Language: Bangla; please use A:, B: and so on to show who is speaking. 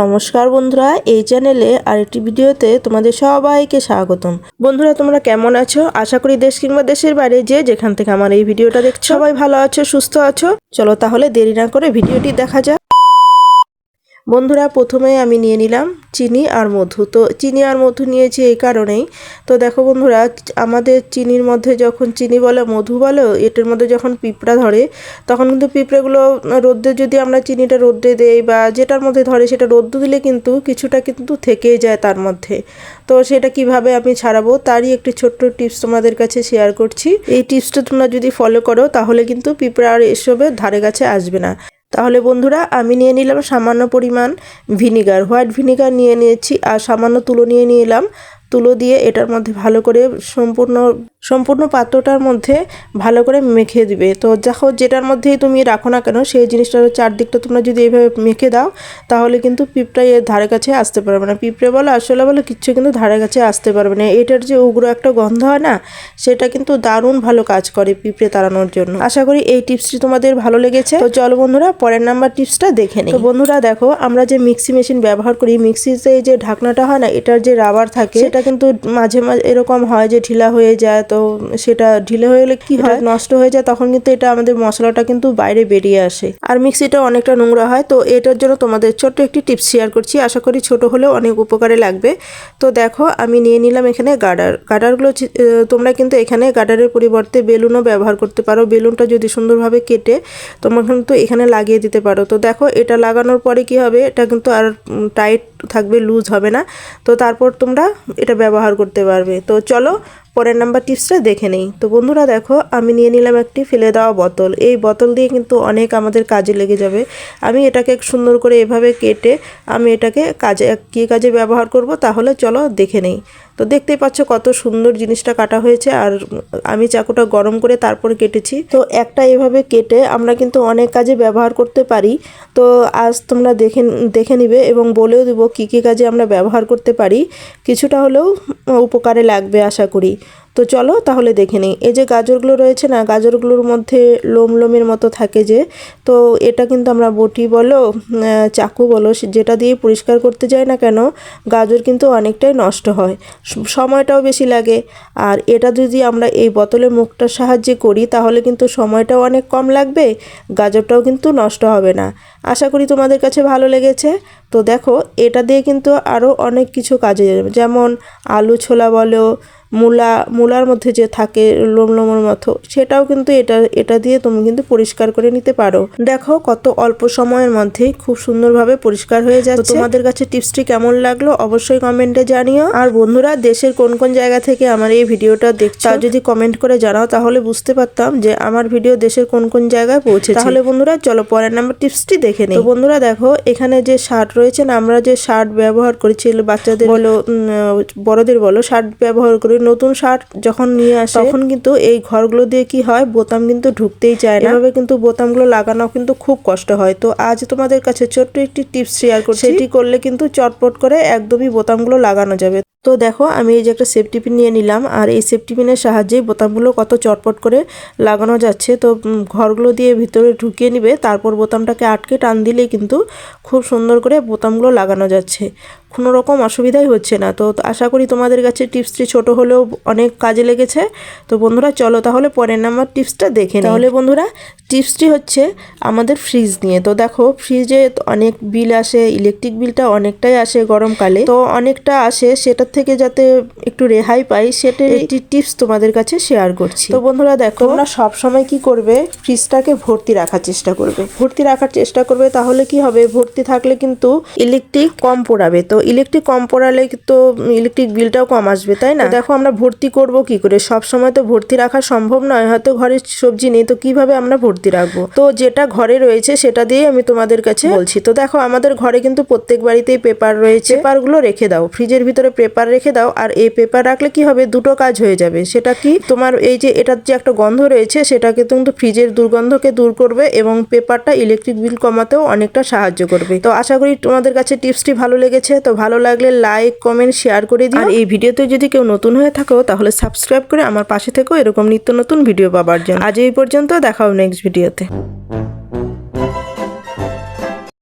A: নমস্কার বন্ধুরা, এই চ্যানেলে আরেকটি ভিডিওতে তোমাদের সবাইকে স্বাগতম। বন্ধুরা, তোমরা কেমন আছো? আশা করি দেশ কিংবা দেশের বাইরে যে যেখান থেকে আমার এই ভিডিওটা দেখছ, সবাই ভালো আছো, সুস্থ আছো। চলো তাহলে দেরি না করে ভিডিওটি দেখা যাক। বন্ধুরা, প্রথমে আমি নিয়ে নিলাম চিনি আর মধু। তো চিনি আর মধু নিয়েছি এই কারণেই। তো দেখো বন্ধুরা, আমাদের চিনির মধ্যে যখন চিনি বলে, মধু বলো, এটার মধ্যে যখন পিঁপড়া ধরে, তখন কিন্তু পিঁপড়েগুলো রোদ্দে যদি আমরা চিনিটা রোদ্রে দেই বা যেটার মধ্যে ধরে, সেটা রোদ্দু দিলে কিন্তু কিছুটা কিন্তু থেকেই যায় তার মধ্যে। তো সেটা কীভাবে আমি ছাড়াবো, তারই একটি ছোট্ট টিপস তোমাদের কাছে শেয়ার করছি। এই টিপসটা তোমরা যদি ফলো করো, তাহলে কিন্তু পিঁপড়া আর এসবের ধারে কাছে আসবে না। তাহলে বন্ধুরা, আমি নিয়ে নিলাম সামান্য পরিমাণ ভিনিগার। হোয়াইট ভিনিগার নিয়ে নিয়েছি আর সামান্য তুলো নিয়ে নিলাম। তুলো দিয়ে এটার মধ্যে ভালো করে সম্পূর্ণ সম্পূর্ণ পাত্রটার মধ্যে ভালো করে মেখে দিবে। তো দেখো যেটার মধ্যেই তুমি রাখো না কেন, সেই জিনিসটার চারদিকটা তোমরা যদি এইভাবে মেখে দাও, তাহলে কিন্তু পিঁপড়া এর ধারে কাছে আসতে পারবে না। পিঁপড়ে বলো, আসলে বলো, কিচ্ছু কিন্তু ধারে কাছে আসতে পারবে না। এটার যে উগ্র একটা গন্ধ হয় না, সেটা কিন্তু দারুণ ভালো কাজ করে পিঁপড়ে তাড়ানোর জন্য। আশা করি এই টিপসটি তোমাদের ভালো লেগেছে। তো চলো বন্ধুরা, পরের নাম্বার টিপসটা দেখে নিই। তো বন্ধুরা, দেখো, আমরা যে মিক্সি মেশিন ব্যবহার করি, মিক্সিতে যে ঢাকনাটা হয় না, এটার যে রাবার থাকে, সেটা কিন্তু মাঝে মাঝে এরকম হয় যে ঢিলা হয়ে যায়, তো সেটা ঢিলে হয়ে গেলে কি হয়? নষ্ট হয়ে যায় তখন কিন্তু এটা আমাদের মশলাটা কিন্তু বাইরে বেরিয়ে আসে। আর মিক্সিটা অনেকটা নোংরা হয় তো এটার জন্য তোমাদের ছোট্ট একটি টিপস শেয়ার করছি। আশা করি ছোট হলেও অনেক উপকারে লাগবে। তো দেখো আমি নিয়ে নিলাম এখানে গার্ডার গার্ডারগুলো তোমরা কিন্তু এখানে গার্ডারের পরিবর্তে বেলুনও ব্যবহার করতে পারো। বেলুনটা যদি সুন্দরভাবে কেটে তোমরা কিন্তু এখানে লাগিয়ে দিতে পারো। তো দেখো এটা লাগানোর পরে কি হবে? এটা কিন্তু আর টাইট থাকবে লুজ হবে না। তো তারপর তোমরা এটা ব্যবহার করতে পারবে। তো চলো পরের নাম্বার টিপসটা দেখে নেই। তো বন্ধুরা দেখো, আমি নিয়ে নিলাম একটি ফেলে দেওয়া বোতল। এই বোতল দিয়ে কিন্তু অনেক আমাদের কাজে লেগে যাবে। আমি এটাকে সুন্দর করে এভাবে কেটে আমি এটাকে কাজে, কী কাজে ব্যবহার করব তাহলে চলো দেখে নেই। তো দেখতেই পাচ্ছ কত সুন্দর জিনিসটা কাটা হয়েছে আর আমি চাকুটা গরম করে তারপর কেটেছি। তো একটা এভাবে কেটে আমরা কিন্তু অনেক কাজে ব্যবহার করতে পারি। তো আজ তোমরা দেখে দেখে নিবে এবং বলেও দেবো কী কী কাজে আমরা ব্যবহার করতে পারি। কিছুটা হলেও উপকারে লাগবে আশা করি। তো চলো তাহলে দেখে নিই। এই যে গাজরগুলো রয়েছে না, গাজরগুলোর মধ্যে লোম লোমের মতো থাকে যে, তো এটা কিন্তু আমরা বটি বলো চাকু বলো যেটা দিয়ে পরিষ্কার করতে যাই না কেন, গাজর কিন্তু অনেকটাই নষ্ট হয় সময়টাও বেশি লাগে। আর এটা যদি আমরা এই বোতলে মুখটার সাহায্যে করি, তাহলে কিন্তু সময়টাও অনেক কম লাগবে, গাজরটাও কিন্তু নষ্ট হবে না। আশা করি তোমাদের কাছে ভালো লেগেছে। তো দেখো এটা দিয়ে কিন্তু আরও অনেক কিছু কাজে যাবে। যেমন আলু ছোলা বলো মূলা মূলার মধ্যে যে থাকে লোম লোমের মতো সেটাও কিন্তু এটা এটা দিয়ে তুমি কিন্তু পরিষ্কার করে নিতে পারো। দেখো কত অল্প সময়ের মধ্যেই খুব সুন্দরভাবে পরিষ্কার হয়ে যাচ্ছে। তোমাদের কাছে টিপসটি কেমন লাগল অবশ্যই কমেন্টে জানিও। আর বন্ধুরা দেশের কোন কোন জায়গা থেকে আমার এই ভিডিওটা দেখছ তাও যদি কমেন্ট করে জানাও তাহলে বুঝতে পারতাম যে আমার ভিডিও দেশের কোন কোন জায়গায় পৌঁছে তাহলে বন্ধুরা চলো পরের নাম্বার টিপসটি দেখে নিই। তো বন্ধুরা দেখো এখানে যে শার্ট রয়েছে না আমরা যে শার্ট ব্যবহার করেছি বাচ্চাদের বলো। বড়দের বলো শার্ট ব্যবহার করি নতুন শার্ট যখন নিয়ে আসে তখন কিন্তু এই ঘরগুলো দিয়ে কি হয় বোতাম কিন্তু ঢুকতেই চায় না। এভাবে কিন্তু বোতামগুলো লাগানো কিন্তু খুব কষ্ট হয়। তো আজ তোমাদের কাছে ছোট্ট একটি টিপস শেয়ার করছি। সেটি করলে কিন্তু চটপট করে একদমই বোতামগুলো লাগানো যাবে। তো দেখো, আমি এই যে একটা সেফটি পিন নিয়ে নিলাম, আর এই সেফটি পিনের সাহায্যে বোতামগুলো কত চটপট করে লাগানো যাচ্ছে। তো ঘরগুলো দিয়ে ভিতরে ঢুকিয়ে নিবে, তারপর বোতামটাকে আটকে টান দিলেই কিন্তু খুব সুন্দর করে বোতামগুলো লাগানো যাচ্ছে। কোনো রকম অসুবিধাই হচ্ছে না। তো আশা করি তোমাদের কাছে টিপসটি ছোট হলেও অনেক কাজে লেগেছে। তো বন্ধুরা চলো তাহলে পরের নাম্বার টিপসটা দেখে। তাহলে বন্ধুরা টিপসটি হচ্ছে আমাদের ফ্রিজ নিয়ে। তো দেখো ফ্রিজে অনেক বিল আসে ইলেকট্রিক বিলটা অনেকটাই আসে গরমকালে। তো অনেকটা আসে সেটার থেকে যাতে একটু রেহাই পাই সেটা একটি টিপস তোমাদের কাছে শেয়ার করছি। তো বন্ধুরা দেখো তোমরা সব সময় কি করবে ফ্রিজটাকে ভর্তি রাখার চেষ্টা করবে। ভর্তি রাখার চেষ্টা করবে তাহলে কি হবে? ভর্তি থাকলে কিন্তু ইলেকট্রিক কম পোড়াবে। তো ইলেকট্রিক কম পড়ালে তো ইলেকট্রিক বিলটাও কম আসবে তাই না? দেখো আমরা ভর্তি করব কি করে? সব সময় তো ভর্তি রাখা সম্ভব নয় হয়তো ঘরে সবজি নেই তো কীভাবে আমরা ভর্তি রাখব? তো যেটা ঘরে রয়েছে সেটা দিয়ে আমি তোমাদের কাছে বলছি। তো দেখো আমাদের ঘরে কিন্তু প্রত্যেক বাড়িতেই পেপার রয়েছে। পেপারগুলো রেখে দাও ফ্রিজের ভিতরে পেপার রেখে দাও আর এই পেপার রাখলে কি হবে? দুটো কাজ হয়ে যাবে। সেটা কি? তোমার এই যে এটার যে একটা গন্ধ রয়েছে সেটাকে কিন্তু ফ্রিজের দুর্গন্ধকে দূর করবে এবং পেপারটা ইলেকট্রিক বিল কমাতেও অনেকটা সাহায্য করবে। তো আশা করি তোমাদের কাছে টিপসটি ভালো লেগেছে। তো ভালো লাগলে লাইক কমেন্ট শেয়ার করে দিও। আর এই ভিডিওতে যদি কেউ নতুন হয়ে থাকো, তাহলে সাবস্ক্রাইব করে আমার পাশে থেকেও এরকম নিত্য নতুন ভিডিও পাবার জন্য। আজ এই পর্যন্ত দেখাও নেক্সট ভিডিওতে